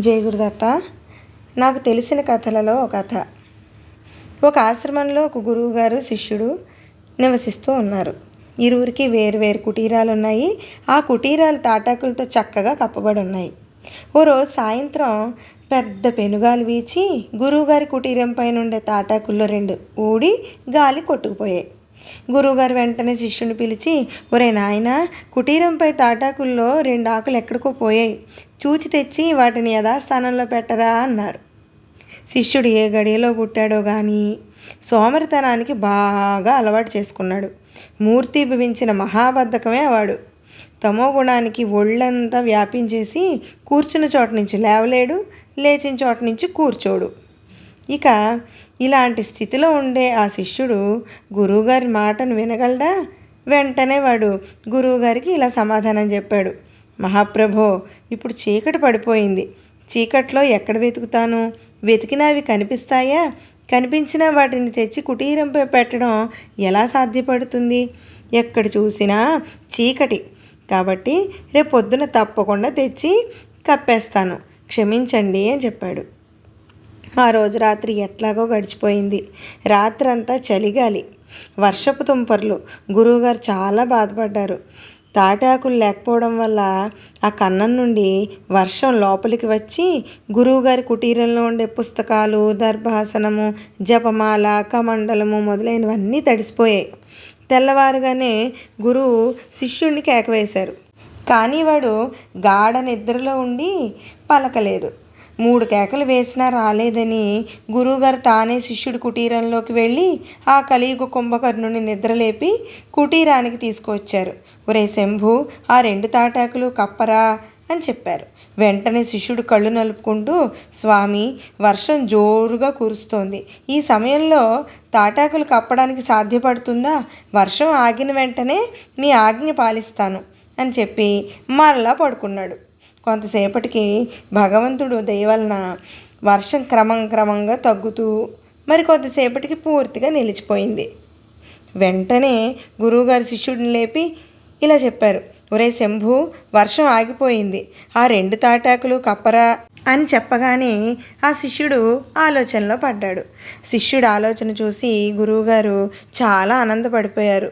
జయ గురుదత్త. నాకు తెలిసిన కథలలో ఒక కథ. ఒక ఆశ్రమంలో ఒక గురువు గారు శిష్యుడు నివసిస్తూ ఉన్నారు. ఇరువురికి వేరు వేరు కుటీరాలు ఉన్నాయి ఆ కుటీరాలు తాటాకులతో చక్కగా కప్పబడి ఉన్నాయి ఓ రోజు సాయంత్రం పెద్ద పెనుగాలి వీచి గురువుగారి కుటీరం పైన ఉండే తాటాకుల్లో రెండు ఊడి గాలి కొట్టుకుపోయాయి. గురువుగారు వెంటనే శిష్యుని పిలిచి ఒరే నాయన కుటీరంపై తాటాకుల్లో రెండు ఆకులు ఎక్కడికో పోయాయి. చూచి తెచ్చి వాటిని యథాస్థానంలో పెట్టరా అన్నారు. శిష్యుడు ఏ గడియలో పుట్టాడో కానీ సోమరితనానికి బాగా అలవాటు చేసుకున్నాడు. మూర్తి భవించిన మహాబద్ధకమే వాడు. తమో గుణానికి ఒళ్ళంతా వ్యాపించేసి కూర్చున్న చోట నుంచి లేవలేడు లేచిన చోట నుంచి కూర్చోడు. ఇక ఇలాంటి స్థితిలో ఉండే ఆ శిష్యుడు గురువుగారి మాటను వినగలడా? వెంటనే వాడు గురువుగారికి ఇలా సమాధానం చెప్పాడు. మహాప్రభో ఇప్పుడు చీకటి పడిపోయింది. చీకట్లో ఎక్కడ వెతుకుతాను? వెతికినా అవి కనిపిస్తాయా? కనిపించిన వాటిని తెచ్చి కుటీరంపై పెట్టడం ఎలా సాధ్యపడుతుంది? ఎక్కడ చూసినా చీకటి. కాబట్టి రేపు పొద్దున తప్పకుండా తెచ్చి కప్పేస్తాను. క్షమించండి అని చెప్పాడు. ఆ రోజు రాత్రి ఎట్లాగో గడిచిపోయింది. రాత్రంతా చలిగాలి. వర్షపు తుంపర్లు. గురువుగారు చాలా బాధపడ్డారు. తాటాకులు లేకపోవడం వల్ల ఆ కన్నం నుండి వర్షం లోపలికి వచ్చి గురువుగారి కుటీరంలో ఉండే పుస్తకాలు దర్భాసనము జపమాల కమండలము మొదలైనవన్నీ తడిసిపోయాయి. తెల్లవారుగానే గురువు శిష్యుడిని కేకవేశారు. కానీ వాడు గాఢ నిద్రలో ఉండి పలకలేదు. మూడు కేకలు వేసినా రాలేదని గురువుగారు తానే శిష్యుడి కుటీరంలోకి వెళ్ళి ఆ కలియుగ కుంభకర్ణుని నిద్రలేపి కుటీరానికి తీసుకువచ్చారు. ఒరే శంభు ఆ రెండు తాటాకులు కప్పరా అని చెప్పారు. వెంటనే శిష్యుడు కళ్ళు నలుపుకుంటూ స్వామి వర్షం జోరుగా కురుస్తోంది. ఈ సమయంలో తాటాకులు కప్పడానికి సాధ్యపడుతుందా? వర్షం ఆగిన వెంటనే మీ ఆజ్ఞ పాలిస్తాను అని చెప్పి మరలా పడుకున్నాడు. కొంతసేపటికి భగవంతుడు దయవలన వర్షం క్రమం క్రమంగా తగ్గుతూ మరి కొంతసేపటికి పూర్తిగా నిలిచిపోయింది. వెంటనే గురువుగారు శిష్యుడిని లేపి ఇలా చెప్పారు ఒరే శంభు వర్షం ఆగిపోయింది. ఆ రెండు తాటాకులు కప్పరా అని చెప్పగానే ఆ శిష్యుడు ఆలోచనలో పడ్డాడు. శిష్యుడు ఆలోచన చూసి గురువుగారు చాలా ఆనందపడిపోయారు.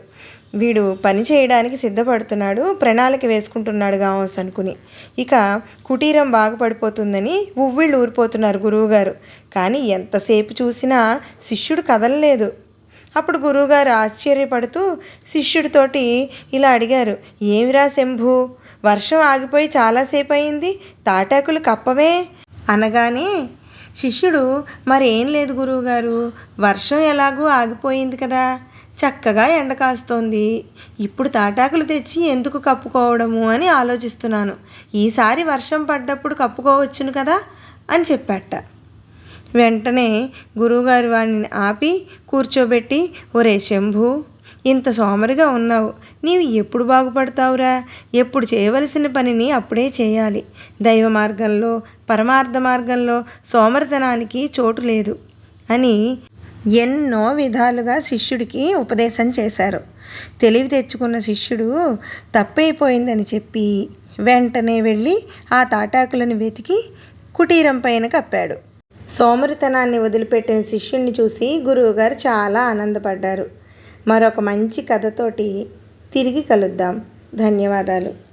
వీడు పని చేయడానికి సిద్ధపడుతున్నాడు ప్రణాళిక వేసుకుంటున్నాడు కావచ్చు అనుకుని. ఇక కుటీరం బాగుపడిపోతుందని ఉవ్విళ్ళు ఊరిపోతున్నారు గురువుగారు. కానీ ఎంతసేపు చూసినా శిష్యుడు కదలలేదు. అప్పుడు గురువుగారు ఆశ్చర్యపడుతూ శిష్యుడితోటి ఇలా అడిగారు ఏమిరా శంభు వర్షం ఆగిపోయి చాలాసేపు అయింది తాటాకులు కప్పవే? అనగానే శిష్యుడు మరేం లేదు గురువుగారు వర్షం ఎలాగూ ఆగిపోయింది కదా చక్కగా ఎండ కాస్తోంది. ఇప్పుడు తాటాకులు తెచ్చి ఎందుకు కప్పుకోవడము అని ఆలోచిస్తున్నాను. ఈసారి వర్షం పడ్డప్పుడు కప్పుకోవచ్చును కదా? అని చెప్పాట. వెంటనే గురువుగారు వాడిని ఆపి కూర్చోబెట్టి ఒరే శంభు ఇంత సోమరిగా ఉన్నావు. నీవు ఎప్పుడు బాగుపడతావురా? ఎప్పుడు చేయవలసిన పనిని అప్పుడే చేయాలి. దైవ మార్గంలో పరమార్థ మార్గంలో సోమరితనానికి చోటు లేదు అని ఎన్నో విధాలుగా శిష్యుడికి ఉపదేశం చేశారు. తెలివి తెచ్చుకున్న శిష్యుడు తప్పైపోయిందని చెప్పి వెంటనే వెళ్ళి ఆ తాటాకులను వెతికి కుటీరం పైన కప్పాడు. సోమరితనాన్ని వదిలిపెట్టిన శిష్యుణ్ణి చూసి గురువుగారు చాలా ఆనందపడ్డారు. మరొక మంచి కథతోటి తిరిగి కలుద్దాం. ధన్యవాదాలు.